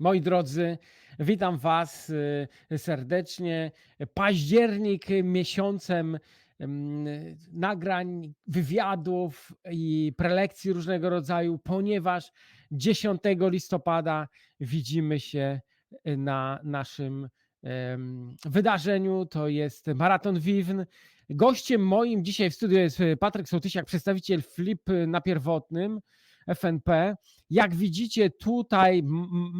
Moi drodzy, witam Was y, serdecznie. Październik miesiącem ym, nagrań, wywiadów i prelekcji różnego rodzaju, ponieważ 10 listopada widzimy się y, na naszym wydarzeniu. To jest Maraton Wiwn. Gościem moim dzisiaj w studiu jest Patryk Sołtysiak, przedstawiciel Flip na pierwotnym FNP. Jak widzicie, tutaj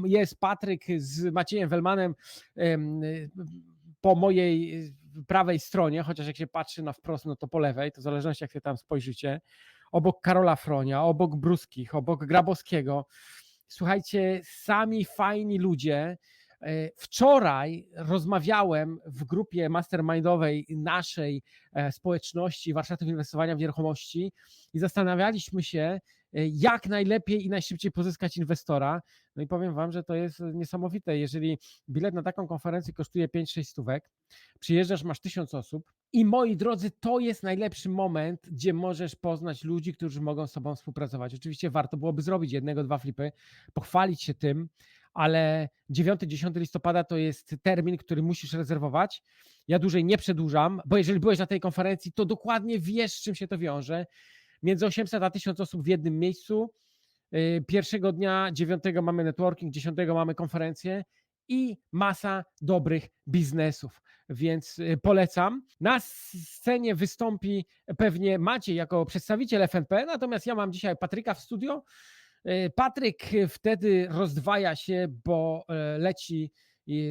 jest Patryk z Maciejem Welmanem em, po mojej y, prawej stronie, chociaż jak się patrzy na wprost, no to po lewej, to w zależności jak się tam spojrzycie. Obok Karola Fronia, obok Bruskich, obok Grabowskiego. Słuchajcie, sami fajni ludzie. E, Wczoraj rozmawiałem w grupie mastermindowej naszej e, społeczności warsztatów inwestowania w nieruchomości i zastanawialiśmy się, jak najlepiej i najszybciej pozyskać inwestora. No i powiem Wam, że to jest niesamowite. Jeżeli bilet na taką konferencję kosztuje 5-6 stówek, przyjeżdżasz, masz 1000 osób i moi drodzy, to jest najlepszy moment, gdzie możesz poznać ludzi, którzy mogą z Tobą współpracować. Oczywiście warto byłoby zrobić jednego, dwa flipy, pochwalić się tym, ale 9-10 listopada to jest termin, który musisz rezerwować. Ja dłużej nie przedłużam, bo jeżeli byłeś na tej konferencji, to dokładnie wiesz, z czym się to wiąże. Między 800 a 1000 osób w jednym miejscu. Yy, Pierwszego dnia, 9 mamy networking, 10 mamy konferencję i masa dobrych biznesów, więc yy, polecam. Na scenie wystąpi pewnie Maciej jako przedstawiciel FNP, natomiast ja mam dzisiaj Patryka w studio. E, Patryk wtedy rozdwaja się, bo leci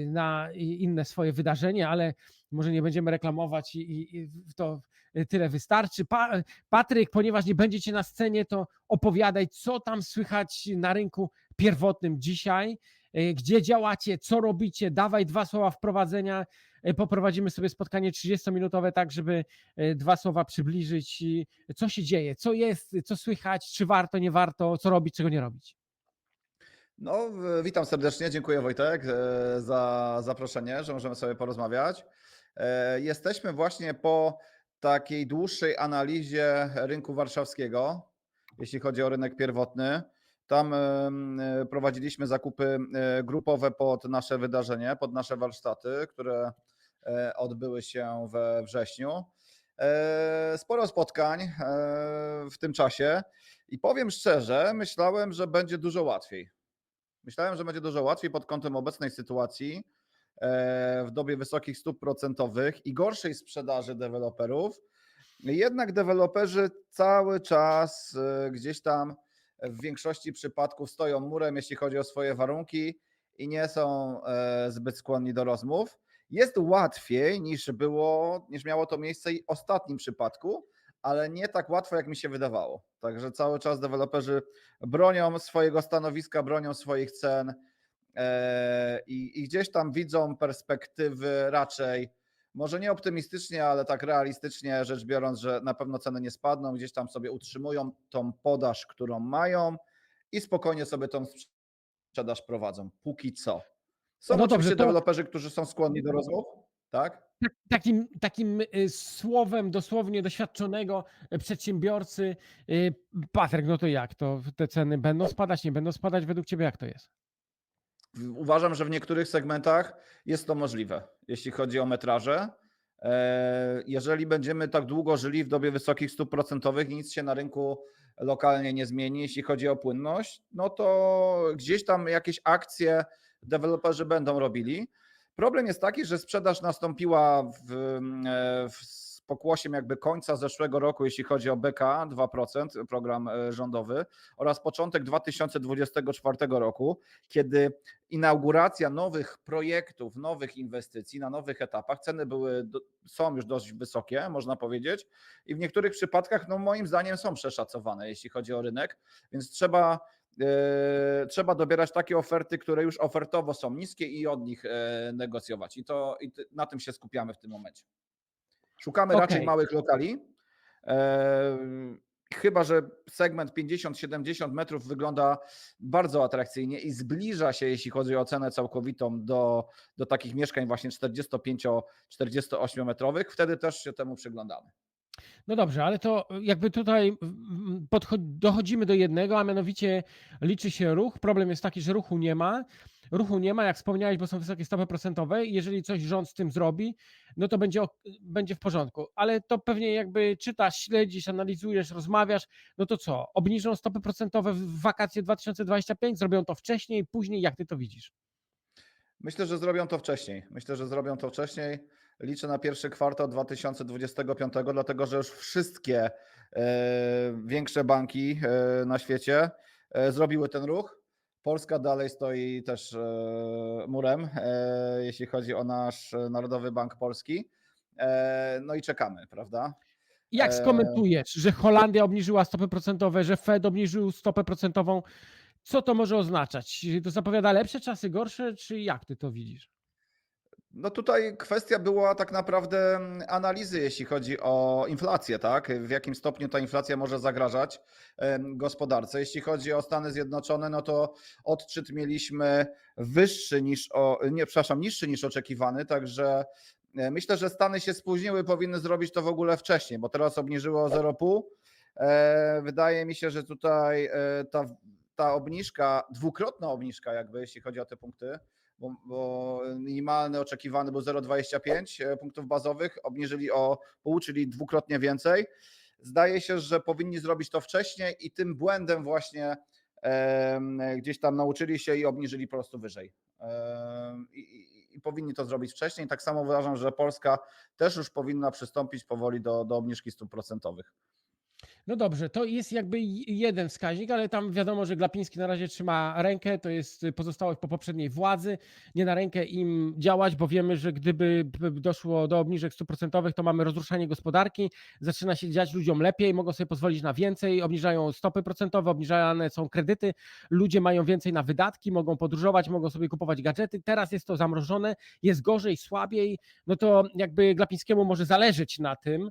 na inne swoje wydarzenie, ale może nie będziemy reklamować i, i, i to tyle wystarczy. Pa, Patryk, ponieważ nie będziecie na scenie, to opowiadaj, co tam słychać na rynku pierwotnym dzisiaj, e, gdzie działacie, co robicie, dawaj dwa słowa wprowadzenia, poprowadzimy sobie spotkanie 30-minutowe tak, żeby dwa słowa przybliżyć, co się dzieje, co jest, co słychać, czy warto, nie warto, co robić, czego nie robić. No, witam serdecznie, dziękuję Wojtek e, za zaproszenie, że możemy sobie porozmawiać. E, Jesteśmy właśnie po takiej dłuższej analizie rynku warszawskiego, jeśli chodzi o rynek pierwotny. Tam prowadziliśmy zakupy e, grupowe pod nasze wydarzenie, pod nasze warsztaty, które e, odbyły się we wrześniu. E, Sporo spotkań w tym czasie i powiem szczerze, myślałem, że będzie dużo łatwiej. Myślałem, że będzie dużo łatwiej pod kątem obecnej sytuacji w dobie wysokich stóp procentowych i gorszej sprzedaży deweloperów. Jednak deweloperzy cały czas e, gdzieś tam w większości przypadków stoją murem, jeśli chodzi o swoje warunki i nie są e, zbyt skłonni do rozmów. Jest łatwiej niż było, niż miało to miejsce w ostatnim przypadku, ale nie tak łatwo, jak mi się wydawało. Także cały czas deweloperzy bronią swojego stanowiska, bronią swoich cen e, i, i gdzieś tam widzą perspektywy raczej, może nie optymistycznie, ale tak realistycznie rzecz biorąc, że na pewno ceny nie spadną, gdzieś tam sobie utrzymują tą podaż, którą mają i spokojnie sobie tą sprzedaż prowadzą. Póki co. Są No oczywiście dobrze, to- deweloperzy, którzy są skłonni do rozmów, tak? Tak- Takim, takim y, słowem dosłownie doświadczonego y, przedsiębiorcy, y, Patryk, no to jak to te ceny będą spadać, nie będą spadać według Ciebie, jak to jest? Uważam, że w niektórych segmentach jest to możliwe, jeśli chodzi o metraże. E, Jeżeli będziemy tak długo żyli w dobie wysokich stóp procentowych i nic się na rynku lokalnie nie zmieni, jeśli chodzi o płynność, no to gdzieś tam jakieś akcje deweloperzy będą robili. Problem jest taki, że sprzedaż nastąpiła w, w pokłosiem jakby końca zeszłego roku, jeśli chodzi o BK 2%, program e, rządowy, oraz początek 2024 roku, kiedy inauguracja nowych projektów, nowych inwestycji na nowych etapach, ceny były, są już dość wysokie, można powiedzieć, i w niektórych przypadkach, no moim zdaniem, są przeszacowane, jeśli chodzi o rynek, więc trzeba, e, trzeba dobierać takie oferty, które już ofertowo są niskie i od nich e, negocjować. I, to, i na tym się skupiamy w tym momencie. Szukamy Okej. raczej małych lokali. E, Chyba, że segment 50-70 metrów wygląda bardzo atrakcyjnie i zbliża się, jeśli chodzi o cenę całkowitą, do, do takich mieszkań właśnie 45-48 metrowych, wtedy też się temu przyglądamy. No dobrze, ale to jakby tutaj dochodzimy do jednego, a mianowicie liczy się ruch. Problem jest taki, że ruchu nie ma. Ruchu nie ma, jak wspomniałeś, bo są wysokie stopy procentowe i jeżeli coś rząd z tym zrobi, no to będzie, będzie w porządku. Ale to pewnie jakby czytasz, śledzisz, analizujesz, rozmawiasz, no to co? Obniżą stopy procentowe w wakacje 2025? Zrobią to wcześniej, później? Jak ty to widzisz? Myślę, że zrobią to wcześniej. Myślę, że zrobią to wcześniej. Liczę na pierwszy kwartał 2025, dlatego że już wszystkie e, większe banki e, na świecie e, zrobiły ten ruch. Polska dalej stoi też e, murem, e, jeśli chodzi o nasz Narodowy Bank Polski. E, no i czekamy, prawda? Jak skomentujesz, że Holandia obniżyła stopy procentowe, że Fed obniżył stopę procentową? Co to może oznaczać? To zapowiada lepsze czasy, gorsze, czy jak ty to widzisz? No tutaj kwestia była tak naprawdę analizy, jeśli chodzi o inflację, tak? W jakim stopniu ta inflacja może zagrażać gospodarce. Jeśli chodzi o Stany Zjednoczone, no to odczyt mieliśmy wyższy niż, o, nie, przepraszam, niższy niż oczekiwany, także e, myślę, że Stany się spóźniły, powinny zrobić to w ogóle wcześniej, bo teraz obniżyły o 0,5. E, Wydaje mi się, że tutaj e, ta, ta obniżka, dwukrotna obniżka jakby, jeśli chodzi o te punkty, bo, bo minimalny oczekiwany był 0,25 punktów bazowych, obniżyli o pół, czyli dwukrotnie więcej. Zdaje się, że powinni zrobić to wcześniej i tym błędem właśnie gdzieś tam nauczyli się i obniżyli po prostu wyżej. I, i, I powinni to zrobić wcześniej. Tak samo uważam, że Polska też już powinna przystąpić powoli do, do obniżki stóp procentowych. No dobrze, to jest jakby jeden wskaźnik, ale tam wiadomo, że Glapiński na razie trzyma rękę, to jest pozostałość po poprzedniej władzy, nie na rękę im działać, bo wiemy, że gdyby doszło do obniżek stóp procentowych, to mamy rozruszanie gospodarki, zaczyna się dziać ludziom lepiej, mogą sobie pozwolić na więcej, obniżają stopy procentowe, obniżane są kredyty, ludzie mają więcej na wydatki, mogą podróżować, mogą sobie kupować gadżety, teraz jest to zamrożone, jest gorzej, słabiej, no to jakby Glapińskiemu może zależeć na tym,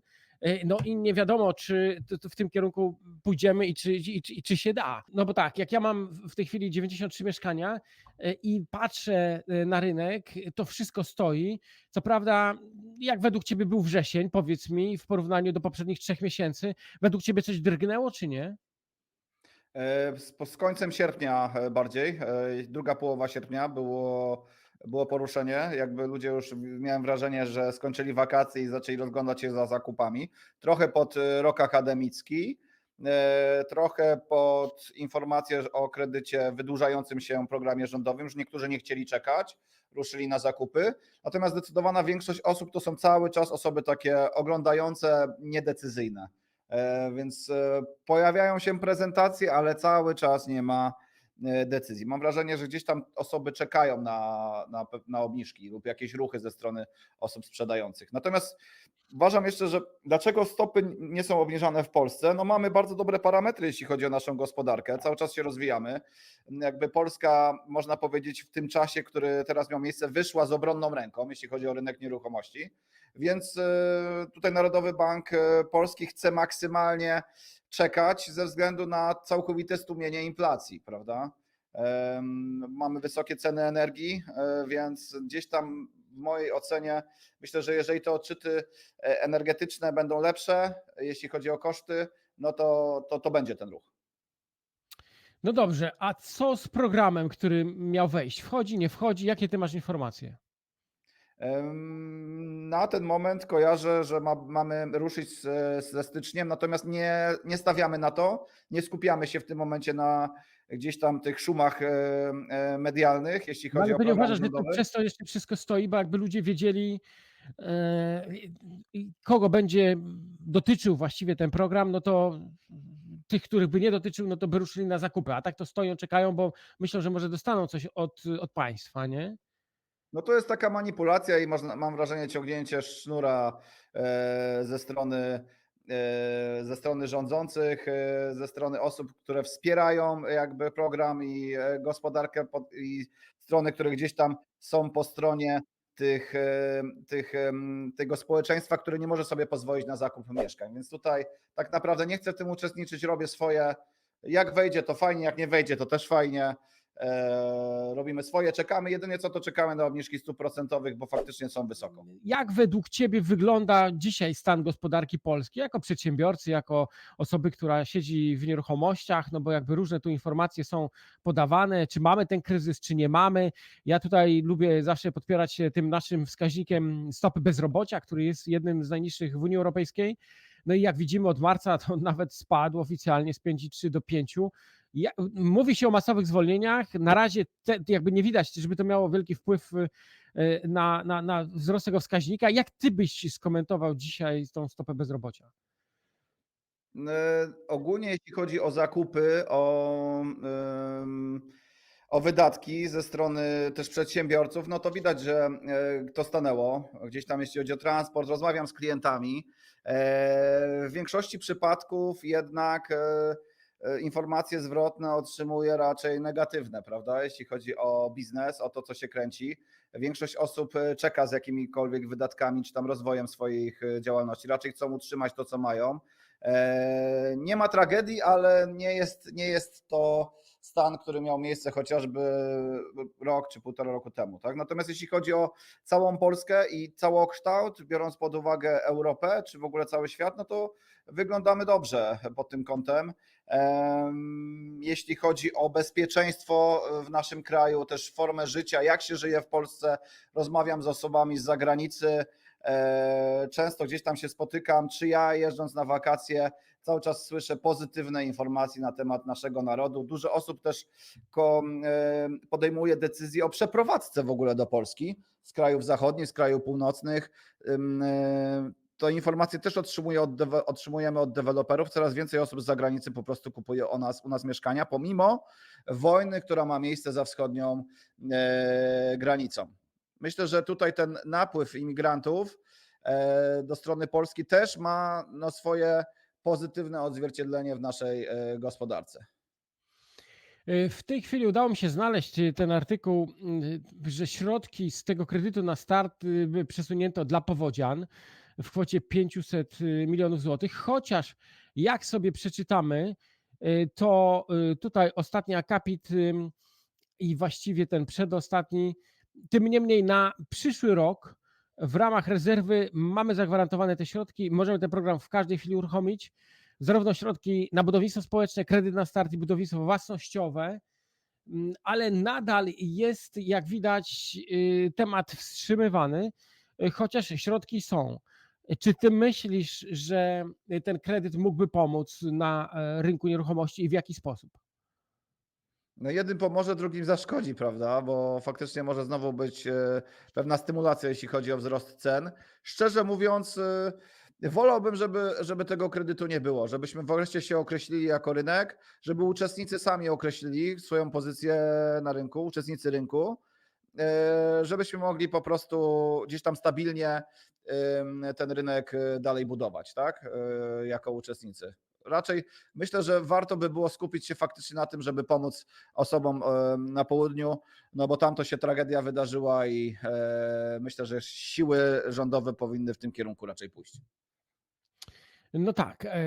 No i nie wiadomo, czy w tym kierunku pójdziemy i czy, i, i czy się da. No bo tak, jak ja mam w tej chwili 93 mieszkania e, i patrzę e, na rynek, to wszystko stoi. Co prawda, jak według Ciebie był wrzesień, powiedz mi, w porównaniu do poprzednich trzech miesięcy, według Ciebie coś drgnęło, czy nie? E, Z, końcem sierpnia e, bardziej, e, druga połowa sierpnia było, było poruszenie. Jakby ludzie już miałem wrażenie, że skończyli wakacje i zaczęli rozglądać się za zakupami. Trochę pod e, rok akademicki, e, trochę pod informację o kredycie wydłużającym się programie rządowym, że niektórzy nie chcieli czekać, ruszyli na zakupy. Natomiast zdecydowana większość osób to są cały czas osoby takie oglądające, niedecyzyjne. E, Więc pojawiają się prezentacje, ale cały czas nie ma decyzji. Mam wrażenie, że gdzieś tam osoby czekają na, na, na obniżki lub jakieś ruchy ze strony osób sprzedających. Natomiast uważam jeszcze, że dlaczego stopy nie są obniżane w Polsce? No mamy bardzo dobre parametry, jeśli chodzi o naszą gospodarkę. Cały czas się rozwijamy. Jakby Polska, można powiedzieć, w tym czasie, który teraz miał miejsce, wyszła z obronną ręką, jeśli chodzi o rynek nieruchomości. Więc e, tutaj Narodowy Bank e, Polski chce maksymalnie czekać ze względu na całkowite stłumienie inflacji, prawda? Mamy wysokie ceny energii, e, więc gdzieś tam w mojej ocenie myślę, że jeżeli te odczyty energetyczne będą lepsze, jeśli chodzi o koszty, no to, to, to będzie ten ruch. No dobrze, a co z programem, który miał wejść? Wchodzi, nie wchodzi? Jakie ty masz informacje? Na ten moment kojarzę, że ma, mamy ruszyć z, ze styczniem, natomiast nie, nie stawiamy na to, nie skupiamy się w tym momencie na gdzieś tam tych szumach e, e, medialnych, jeśli No, chodzi ale o to nie uważasz, że to przez to jeszcze wszystko stoi, bo jakby ludzie wiedzieli, e, kogo będzie dotyczył właściwie ten program, no to tych, których by nie dotyczył, no to by ruszyli na zakupy, a tak to stoją, czekają, bo myślą, że może dostaną coś od, od państwa, nie? No to jest taka manipulacja i można, mam wrażenie ciągnięcie sznura e, ze strony e, ze strony rządzących, e, ze strony osób, które wspierają jakby program i gospodarkę pod- i strony, które gdzieś tam są po stronie tych, tych, tego społeczeństwa, które nie może sobie pozwolić na zakup mieszkań. Więc tutaj tak naprawdę nie chcę w tym uczestniczyć, robię swoje. Jak wejdzie, to fajnie, jak nie wejdzie, to też fajnie. E, robimy swoje, czekamy. Jedynie co to czekamy na obniżki stóp procentowych, bo faktycznie są wysoko. Jak według Ciebie wygląda dzisiaj stan gospodarki polskiej jako przedsiębiorcy, jako osoby, która siedzi w nieruchomościach? No bo jakby różne tu informacje są podawane, czy mamy ten kryzys, czy nie mamy. Ja tutaj lubię zawsze podpierać się tym naszym wskaźnikiem stopy bezrobocia, który jest jednym z najniższych w Unii Europejskiej. No i jak widzimy od marca, to nawet spadł oficjalnie z 5,3 do 5. Ja, mówi się o masowych zwolnieniach. Na razie te, jakby nie widać, żeby to miało wielki wpływ y, na, na, na wzrost tego wskaźnika. Jak ty byś skomentował dzisiaj tą stopę bezrobocia? Ogólnie jeśli chodzi o zakupy, o, o wydatki ze strony też przedsiębiorców, no to widać, że e, to stanęło. Gdzieś tam jeśli chodzi o transport, rozmawiam z klientami. E, W większości przypadków jednak e, informacje zwrotne otrzymuje raczej negatywne, prawda? Jeśli chodzi o biznes, o to, co się kręci. Większość osób e, czeka z jakimikolwiek wydatkami czy tam rozwojem swoich e, działalności. Raczej chcą utrzymać to, co mają. E, Nie ma tragedii, ale nie jest, nie jest to stan, który miał miejsce chociażby rok czy półtora roku temu. Tak? Natomiast jeśli chodzi o całą Polskę i całokształt, biorąc pod uwagę Europę czy w ogóle cały świat, no to wyglądamy dobrze pod tym kątem. Jeśli chodzi o bezpieczeństwo w naszym kraju, też formę życia, jak się żyje w Polsce, rozmawiam z osobami z zagranicy. E, Często gdzieś tam się spotykam, czy ja jeżdżąc na wakacje, cały czas słyszę pozytywne informacje na temat naszego narodu. Dużo osób też e, podejmuje decyzje o przeprowadzce w ogóle do Polski z krajów zachodnich, z krajów północnych. E, To informacje też otrzymuję od, otrzymujemy od deweloperów. Coraz więcej osób z zagranicy po prostu kupuje o nas, u nas mieszkania, pomimo wojny, która ma miejsce za wschodnią e, granicą. Myślę, że tutaj ten napływ imigrantów e, do strony Polski też ma no, swoje pozytywne odzwierciedlenie w naszej e, gospodarce. Y, W tej chwili udało mi się znaleźć y, ten artykuł, y, że środki z tego kredytu na start przesunięto dla powodzian w kwocie 500 milionów złotych, chociaż jak sobie przeczytamy, y, to y, tutaj ostatni akapit i właściwie ten przedostatni, tym niemniej na przyszły rok w ramach rezerwy mamy zagwarantowane te środki, możemy ten program w każdej chwili uruchomić zarówno środki na budownictwo społeczne, kredyt na start i budownictwo własnościowe, ale nadal jest, jak widać, y, temat wstrzymywany, y, chociaż środki są. Czy ty myślisz, że ten kredyt mógłby pomóc na e, rynku nieruchomości i w jaki sposób? No jednym pomoże, drugim zaszkodzi, prawda? Bo faktycznie może znowu być e, pewna stymulacja, jeśli chodzi o wzrost cen. Szczerze mówiąc, e, wolałbym, żeby, żeby tego kredytu nie było, żebyśmy wreszcie się określili jako rynek, żeby uczestnicy sami określili swoją pozycję na rynku, uczestnicy rynku, żebyśmy mogli po prostu gdzieś tam stabilnie ten rynek e, dalej budować, tak? E, Jako uczestnicy. Raczej myślę, że warto by było skupić się faktycznie na tym, żeby pomóc osobom na południu, no bo tam to się tragedia wydarzyła i e, myślę, że siły rządowe powinny w tym kierunku raczej pójść. No tak, e,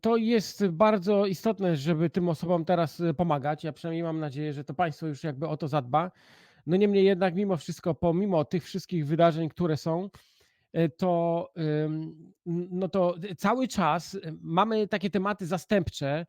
to jest bardzo istotne, żeby tym osobom teraz e, pomagać. Ja przynajmniej mam nadzieję, że to państwo już jakby o to zadba. No niemniej jednak, mimo wszystko, pomimo tych wszystkich wydarzeń, które są, e, to, no to cały czas mamy takie tematy zastępcze,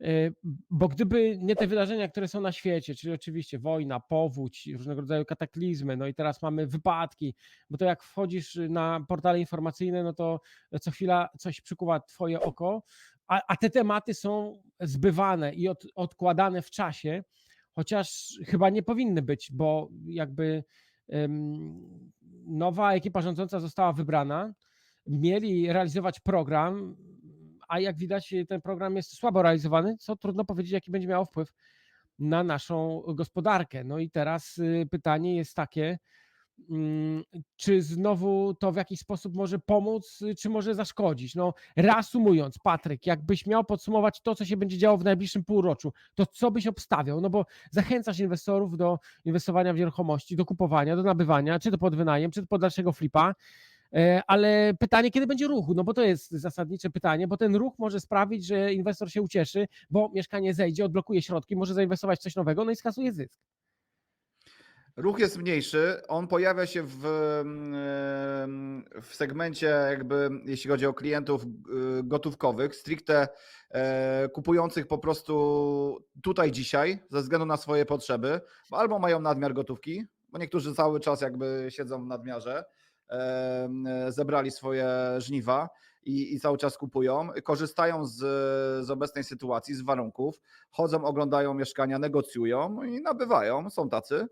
e, bo gdyby nie te wydarzenia, które są na świecie, czyli oczywiście wojna, powódź, różnego rodzaju kataklizmy, no i teraz mamy wypadki, bo to jak wchodzisz na portale informacyjne, no to co chwila coś przykuwa twoje oko, a, a te tematy są zbywane i od, odkładane w czasie, chociaż chyba nie powinny być, bo jakby nowa ekipa rządząca została wybrana, mieli realizować program, a jak widać ten program jest słabo realizowany, co trudno powiedzieć, jaki będzie miało wpływ na naszą gospodarkę. No i teraz y, pytanie jest takie, czy znowu to w jakiś sposób może pomóc, y, czy może zaszkodzić? No, reasumując, Patryk, jakbyś miał podsumować to, co się będzie działo w najbliższym półroczu, to co byś obstawiał? No bo zachęcasz inwestorów do inwestowania w nieruchomości, do kupowania, do nabywania, czy to pod wynajem, czy to pod dalszego flipa. E, Ale pytanie, kiedy będzie ruchu? No bo to jest zasadnicze pytanie, bo ten ruch może sprawić, że inwestor się ucieszy, bo mieszkanie zejdzie, odblokuje środki, może zainwestować w coś nowego, no i skasuje zysk. Ruch jest mniejszy, on pojawia się w, mm, w segmencie jakby, jeśli chodzi o klientów y, gotówkowych, stricte e, kupujących po prostu tutaj dzisiaj ze względu na swoje potrzeby, bo albo mają nadmiar gotówki, bo niektórzy cały czas jakby siedzą w nadmiarze, zebrali swoje żniwa i, i cały czas kupują, korzystają z, z obecnej sytuacji, z warunków, chodzą, oglądają mieszkania, negocjują i nabywają, są tacy.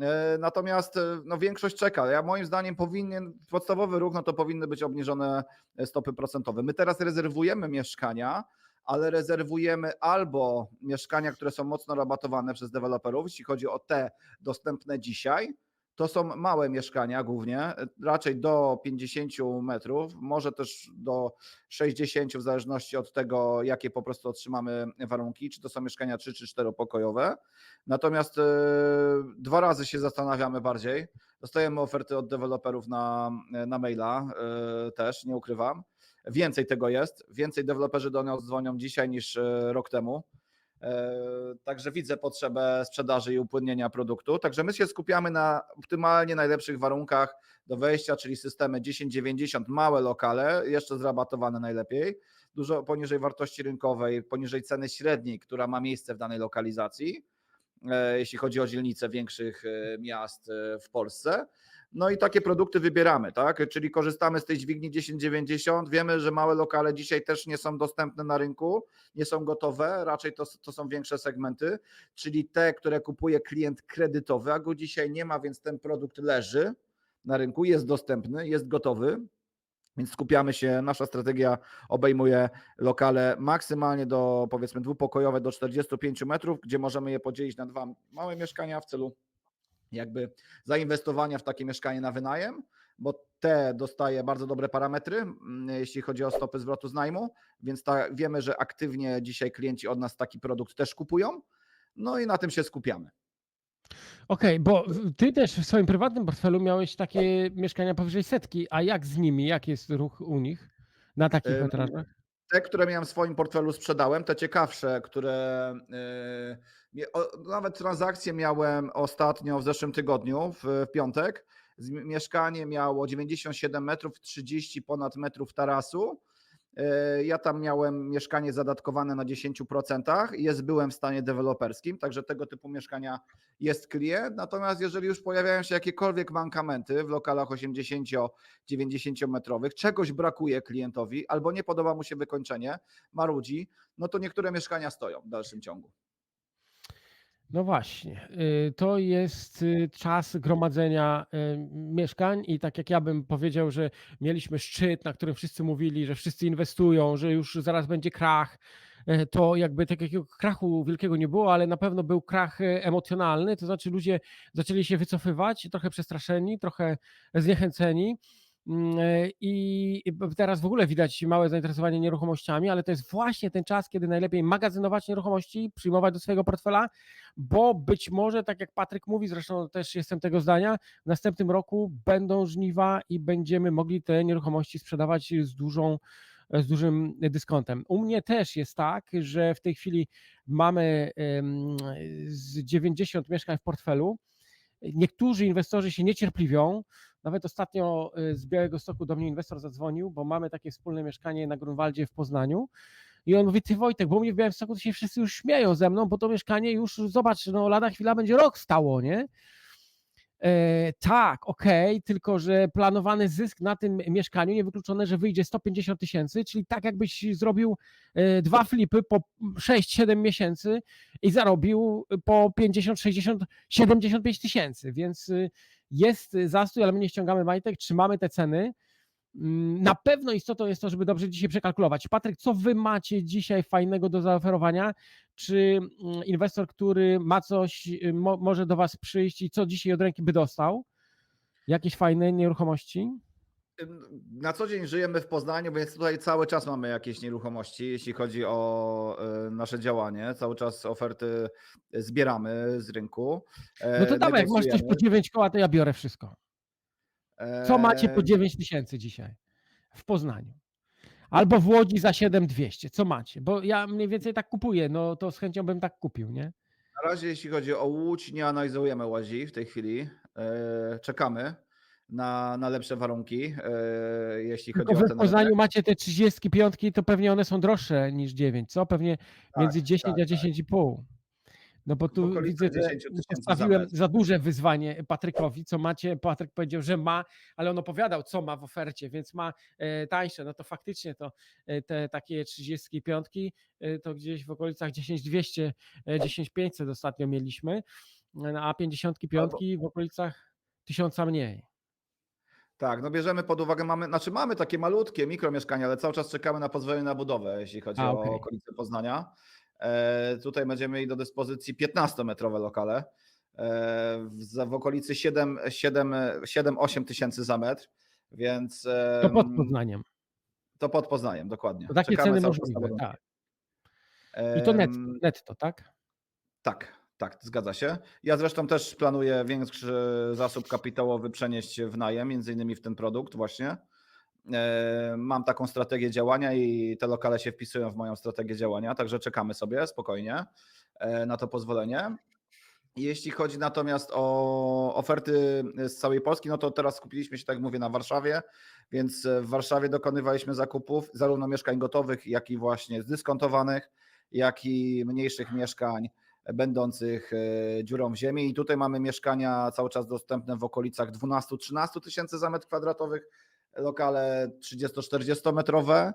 E, Natomiast e, no, większość czeka. Ja moim zdaniem powinien, podstawowy ruch, no to powinny być obniżone e, stopy procentowe. My teraz rezerwujemy mieszkania, ale rezerwujemy albo mieszkania, które są mocno rabatowane przez deweloperów, jeśli chodzi o te dostępne dzisiaj. To są małe mieszkania głównie, raczej do 50 metrów, może też do 60 w zależności od tego, jakie po prostu otrzymamy warunki, czy to są mieszkania 3 czy 4 pokojowe. Natomiast e, dwa razy się zastanawiamy bardziej. Dostajemy oferty od deweloperów na, na maila e, też, nie ukrywam. Więcej tego jest. Więcej deweloperzy do nas dzwonią dzisiaj niż e, rok temu. E, Także widzę potrzebę sprzedaży i upłynnienia produktu. Także my się skupiamy na optymalnie najlepszych warunkach do wejścia, czyli systemy 1090, małe lokale, jeszcze zrabatowane najlepiej, dużo poniżej wartości rynkowej, poniżej ceny średniej, która ma miejsce w danej lokalizacji e, jeśli chodzi o dzielnice większych e, miast w Polsce. No i takie produkty wybieramy, tak? Czyli korzystamy z tej dźwigni 1090. Wiemy, że małe lokale dzisiaj też nie są dostępne na rynku, nie są gotowe, raczej to, to są większe segmenty, czyli te, które kupuje klient kredytowy, a go dzisiaj nie ma, więc ten produkt leży na rynku, jest dostępny, jest gotowy. Więc skupiamy się, nasza strategia obejmuje lokale maksymalnie do powiedzmy dwupokojowe do 45 metrów, gdzie możemy je podzielić na dwa małe mieszkania w celu jakby zainwestowania w takie mieszkanie na wynajem, bo te dostaje bardzo dobre parametry, mm, jeśli chodzi o stopy zwrotu z najmu, więc ta, wiemy, że aktywnie dzisiaj klienci od nas taki produkt też kupują. No i na tym się skupiamy. Okej, bo w- ty też w swoim prywatnym portfelu miałeś takie mieszkania powyżej setki, a jak z nimi? Jak jest ruch u nich na takich metrażach? Te, które miałem w swoim portfelu, sprzedałem. Te ciekawsze, które yy, nawet transakcje miałem ostatnio w zeszłym tygodniu, w, piątek. Mieszkanie miało 97 metrów, 30 ponad metrów tarasu. Yy, Ja tam miałem mieszkanie zadatkowane na 10% i jest, byłem w stanie deweloperskim, także tego typu mieszkania jest klient. Natomiast jeżeli już pojawiają się jakiekolwiek mankamenty w lokalach 80-90 metrowych, czegoś brakuje klientowi albo nie podoba mu się wykończenie, marudzi, no to niektóre mieszkania stoją w dalszym ciągu. No właśnie, y, to jest y, czas gromadzenia y, mieszkań i tak jak ja bym powiedział, że mieliśmy szczyt, na którym wszyscy mówili, że wszyscy inwestują, że już zaraz będzie krach, to jakby takiego krachu wielkiego nie było, ale na pewno był krach emocjonalny, to znaczy ludzie zaczęli się wycofywać, trochę przestraszeni, trochę zniechęceni. Mm, e, I teraz w ogóle widać małe zainteresowanie nieruchomościami, ale to jest właśnie ten czas, kiedy najlepiej magazynować nieruchomości, przyjmować do swojego portfela, bo być może, tak jak Patryk mówi, zresztą też jestem tego zdania, w następnym roku będą żniwa i będziemy mogli te nieruchomości sprzedawać z dużą z dużym dyskontem. U mnie też jest tak, że w tej chwili mamy z 90 mieszkań w portfelu. Niektórzy inwestorzy się niecierpliwią. Nawet ostatnio y, z Białego Stoku do mnie inwestor zadzwonił, bo mamy takie wspólne mieszkanie na Grunwaldzie w Poznaniu. I on mówi, ty Wojtek, bo mnie w Białymstoku to się wszyscy już śmieją ze mną, bo to mieszkanie już, zobacz, no lada chwila będzie rok stało, nie? E, tak, okej, tylko że planowany zysk na tym mieszkaniu, niewykluczone, że wyjdzie 150 tysięcy, czyli tak jakbyś zrobił e, dwa flipy po 6-7 miesięcy i zarobił po 50, 60, 75 tysięcy, więc y, jest zastój, ale my nie ściągamy majtek, trzymamy te ceny. Mm, Na pewno istotą jest to, żeby dobrze dzisiaj przekalkulować. Patryk, co wy macie dzisiaj fajnego do zaoferowania? Czy mm, inwestor, który ma coś, y, mo, może do was przyjść i co dzisiaj od ręki by dostał? Jakieś fajne nieruchomości? Na co dzień żyjemy w Poznaniu, więc tutaj cały czas mamy jakieś nieruchomości, jeśli chodzi o e, nasze działanie. Cały czas oferty zbieramy z rynku. No to e, dawaj, jak masz coś po negocjujemy. 9 koła, to ja biorę wszystko. Co macie po Eee, 9 tysięcy dzisiaj w Poznaniu? Albo w Łodzi za 7200. Co macie? Bo ja mniej więcej tak kupuję, no to z chęcią bym tak kupił, nie? Na razie, jeśli chodzi o Łódź, nie analizujemy Łodzi w tej chwili. E, Czekamy na, na lepsze warunki, e, jeśli Tylko chodzi o ten w Poznaniu rynek. macie te 35, to pewnie one są droższe niż 9, co? Pewnie Tak, między 10 tak, a tak. 10,5. No bo tu widzę, że 10 tysięcy za postawiłem za duże wyzwanie Patrykowi, co macie. Patryk powiedział, że ma, ale on opowiadał, co ma w ofercie, więc ma e, tańsze. No to faktycznie to e, te takie 35 e, to gdzieś w okolicach 10200, e, 10500 ostatnio mieliśmy, e, a 55 Albo, w okolicach 1000 mniej. Tak, no bierzemy pod uwagę, mamy, znaczy mamy takie malutkie mikromieszkania, ale cały czas czekamy na pozwolenie na budowę, jeśli chodzi A, o okej. okolice Poznania. E, tutaj będziemy mieli do dyspozycji 15-metrowe lokale e, w, w okolicy 7-8 tysięcy za metr, więc To pod em, Poznaniem. to pod Poznaniem, dokładnie. To takie Czekamy ceny możliwe, tak. I to netto, tak? Tak, tak, zgadza się. Ja zresztą też planuję większy zasób kapitałowy przenieść w najem, między innymi w ten produkt właśnie. E, Mam taką strategię działania i te lokale się wpisują w moją strategię działania, także czekamy sobie spokojnie e, na to pozwolenie. Jeśli chodzi natomiast o oferty z całej Polski, no to teraz skupiliśmy się, tak jak mówię, na Warszawie, więc w Warszawie dokonywaliśmy zakupów zarówno mieszkań gotowych, jak i właśnie zdyskontowanych, jak i mniejszych mieszkań będących e, dziurą w ziemi. I tutaj mamy mieszkania cały czas dostępne w okolicach 12-13 tysięcy za metr kwadratowych, lokale 30-40 metrowe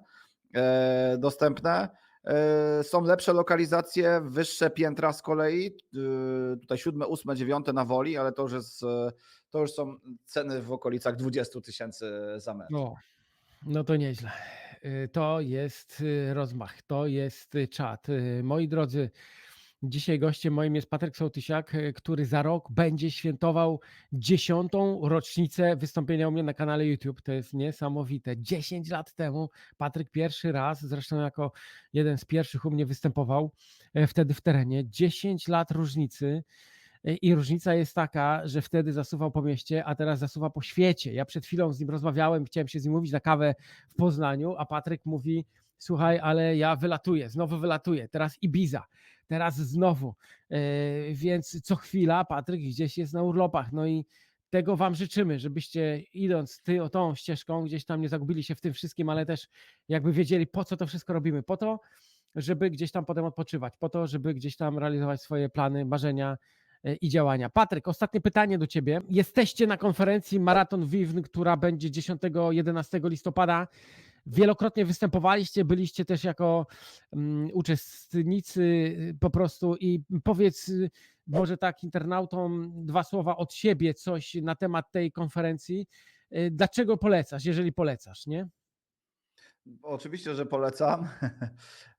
e, dostępne. E, Są lepsze lokalizacje, wyższe piętra z kolei, tutaj 7, 8, 9 na woli, ale to już, jest, to już są ceny w okolicach 20 tysięcy za metr. No, no to nieźle. To jest rozmach, to jest czat. Moi drodzy, dzisiaj gościem moim jest Patryk Sołtysiak, y, który za rok będzie świętował dziesiątą rocznicę wystąpienia u mnie na kanale YouTube. To jest niesamowite. 10 lat temu Patryk pierwszy raz, zresztą jako jeden z pierwszych u mnie występował e, wtedy w terenie. 10 lat różnicy. I różnica jest taka, że wtedy zasuwał po mieście, a teraz zasuwa po świecie. Ja przed chwilą z nim rozmawiałem, chciałem się z nim mówić na kawę w Poznaniu, a Patryk mówi: Słuchaj, ale ja wylatuję, znowu wylatuję. Teraz Ibiza, teraz znowu. Yy, Więc co chwila Patryk gdzieś jest na urlopach. No i tego Wam życzymy, żebyście idąc ty, o tą ścieżką, gdzieś tam nie zagubili się w tym wszystkim, ale też jakby wiedzieli, po co to wszystko robimy. Po to, żeby gdzieś tam potem odpoczywać, po to, żeby gdzieś tam realizować swoje plany, marzenia e, i działania. Patryk, ostatnie pytanie do Ciebie. Jesteście na konferencji Maraton Wiwn, która będzie 10-11 listopada. Wielokrotnie występowaliście, byliście też jako um, uczestnicy y, po prostu i powiedz y, może tak internautom dwa słowa od siebie, coś na temat tej konferencji. Y, Dlaczego polecasz, jeżeli polecasz, nie? Oczywiście, że polecam.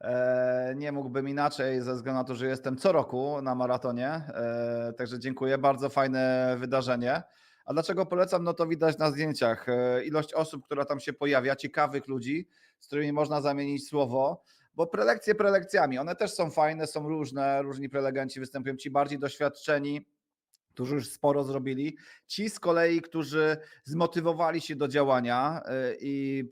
E, Nie mógłbym inaczej, ze względu na to, że jestem co roku na maratonie. E, Także dziękuję. Bardzo fajne wydarzenie. A dlaczego polecam? No to widać na zdjęciach. E, Ilość osób, która tam się pojawia, ciekawych ludzi, z którymi można zamienić słowo. Bo prelekcje prelekcjami, one też są fajne, są różne. Różni prelegenci występują ci bardziej doświadczeni, którzy już sporo zrobili. Ci z kolei, którzy zmotywowali się do działania y, i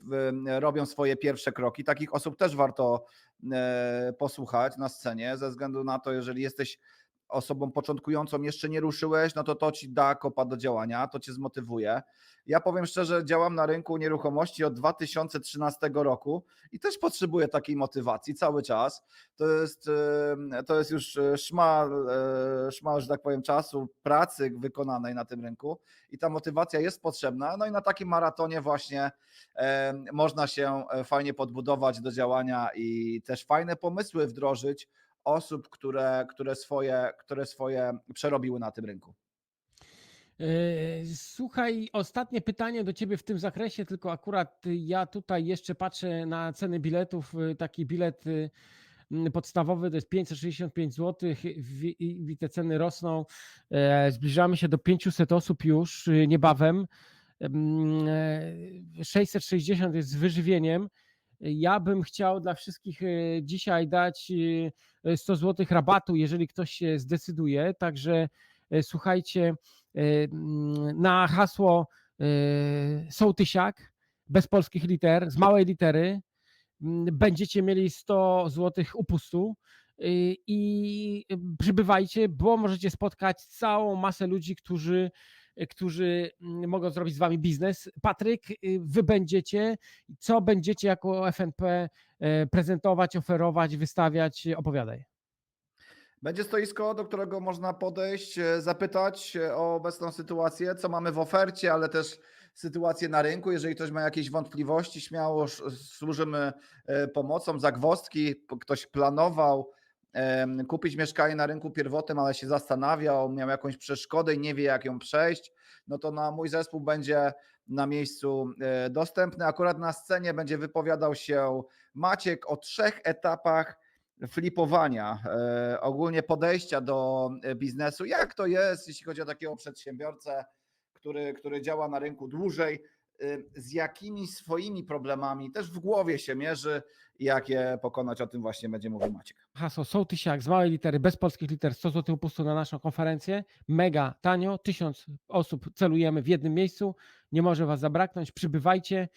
y, robią swoje pierwsze kroki. Takich osób też warto e, posłuchać na scenie, ze względu na to, jeżeli jesteś osobą początkującą, jeszcze nie ruszyłeś, no to to ci da kopa do działania, to cię zmotywuje. Ja powiem szczerze, działam na rynku nieruchomości od 2013 roku i też potrzebuję takiej motywacji cały czas. To jest, e, to jest już szmal, e, szmal, że tak powiem, czasu, pracy wykonanej na tym rynku i ta motywacja jest potrzebna. No i na takim maratonie właśnie e, można się e, fajnie podbudować do działania i też fajne pomysły wdrożyć osób, które, które, swoje, które swoje przerobiły na tym rynku. E, Słuchaj, ostatnie pytanie do Ciebie w tym zakresie, tylko akurat ja tutaj jeszcze patrzę na ceny biletów. E, Taki bilet m, podstawowy to jest 565 zł i te ceny rosną. E, Zbliżamy się do 500 osób już niebawem. Em, e, 660 jest z wyżywieniem. Ja bym chciał dla wszystkich e, dzisiaj dać e, 100 zł rabatu, jeżeli ktoś się zdecyduje. Także e, słuchajcie, e, mm, na hasło sołtysiak, bez polskich liter, z małej litery. Mm, Będziecie mieli 100 zł upustu i przybywajcie, bo możecie spotkać całą masę ludzi, którzy, którzy mm, mogą zrobić z wami biznes. Patryk, yy, wy będziecie, co będziecie jako FNP e, prezentować, oferować, wystawiać, opowiadaj. Będzie stoisko, do którego można podejść, e, zapytać się o obecną sytuację, co mamy w ofercie, ale też sytuację na rynku. Jeżeli ktoś ma jakieś wątpliwości, śmiało służymy e, pomocą, zagwozdki. Ktoś planował kupić mieszkanie na rynku pierwotnym, ale się zastanawiał, miał jakąś przeszkodę i nie wie, jak ją przejść, no to na mój zespół będzie na miejscu e, dostępny. Akurat na scenie będzie wypowiadał się Maciek o trzech etapach flipowania, e, ogólnie podejścia do e, biznesu. Jak to jest, jeśli chodzi o takiego przedsiębiorcę, który, który działa na rynku dłużej, z jakimi swoimi problemami też w głowie się mierzy jak je pokonać, o tym właśnie będzie mówił Maciek. Hasło sołtysiak z małej litery, bez polskich liter, 100 zł upustu na naszą konferencję. Mega tanio, 1000 osób celujemy w jednym miejscu. Nie może Was zabraknąć, przybywajcie.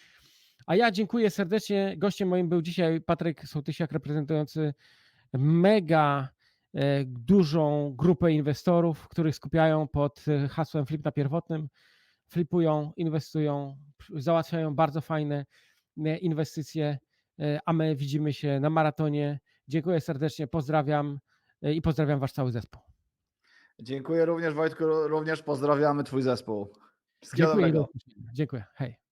A ja dziękuję serdecznie. Gościem moim był dzisiaj Patryk Sołtysiak, reprezentujący mega e, dużą grupę inwestorów, których skupiają pod e, hasłem Flip na pierwotnym. Flipują, inwestują, załatwiają bardzo fajne inwestycje, e, a my widzimy się na maratonie. Dziękuję serdecznie, pozdrawiam e, i pozdrawiam Wasz cały zespół. Dziękuję również Wojtku, również pozdrawiamy Twój zespół. Wszystkiego Dziękuję. Dziękuję. Hej.